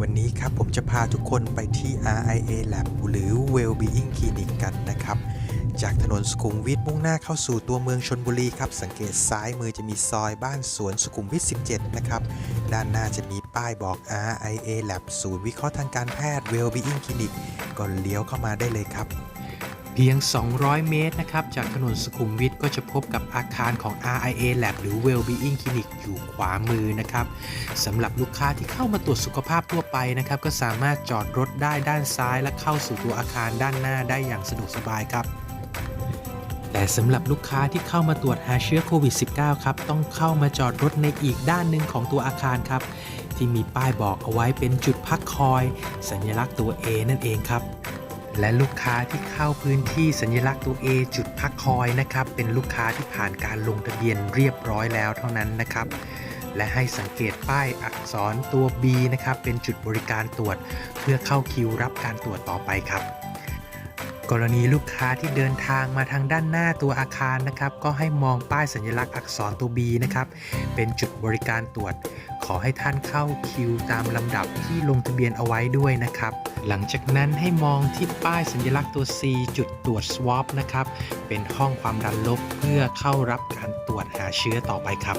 วันนี้ครับผมจะพาทุกคนไปที่ RIA Lab หรือ Wellbeing Clinic กันนะครับ จากถนนสุขุมวิทมุ่งหน้าเข้าสู่ตัวเมืองชนบุรีครับ สังเกตซ้ายมือจะมีซอยบ้านสวนสุขุมวิท 17 นะครับ ด้านหน้าจะมีป้ายบอก RIA Lab ศูนย์วิเคราะห์ทางการแพทย์ Wellbeing Clinic ก็เลี้ยวเข้ามาได้เลยครับ พียง 200 เมตรนะครับ จากถนนสุขุมวิทก็จะพบกับอาคารของ RIA Lab หรือ Wellbeing Clinic อยู่ขวามือนะครับสำหรับลูกค้าที่เข้ามาตรวจสุขภาพทั่วไปนะครับ ก็สามารถจอดรถได้ด้านซ้ายและเข้าสู่ตัวอาคารด้านหน้าได้อย่างสะดวกสบายครับแต่สำหรับลูกค้าที่เข้ามาตรวจหาเชื้อโควิด -19 ครับ ต้องเข้ามาจอดรถในอีกด้านหนึ่งของตัวอาคารครับ ที่มีป้ายบอกเอาไว้เป็นจุดพักคอย สัญลักษณ์ตัว A นั่นเองครับ และลูกค้าที่เข้าพื้นที่สัญลักษณ์ตัว A จุดพักคอยนะครับ เป็นลูกค้าที่ผ่านการลงทะเบียนเรียบร้อยแล้วเท่านั้นนะครับ และให้สังเกตป้ายอักษรตัว B นะครับ เป็นจุดบริการตรวจ เพื่อเข้าคิวรับการตรวจต่อไปครับกรณีลูกค้าที่เดินทางมาทางด้านหน้าตัวอาคารนะครับ ก็ให้มองป้ายสัญลักษณ์อักษรตัว B นะครับ เป็นจุดบริการตรวจ ขอให้ท่านเข้าคิวตามลำดับที่ลงทะเบียนเอาไว้ด้วยนะครับ หลังจากนั้นให้มองที่ป้ายสัญลักษณ์ตัว C จุดตรวจ swab นะครับ เป็นห้องความดันลบเพื่อเข้ารับการตรวจหาเชื้อต่อไปครับ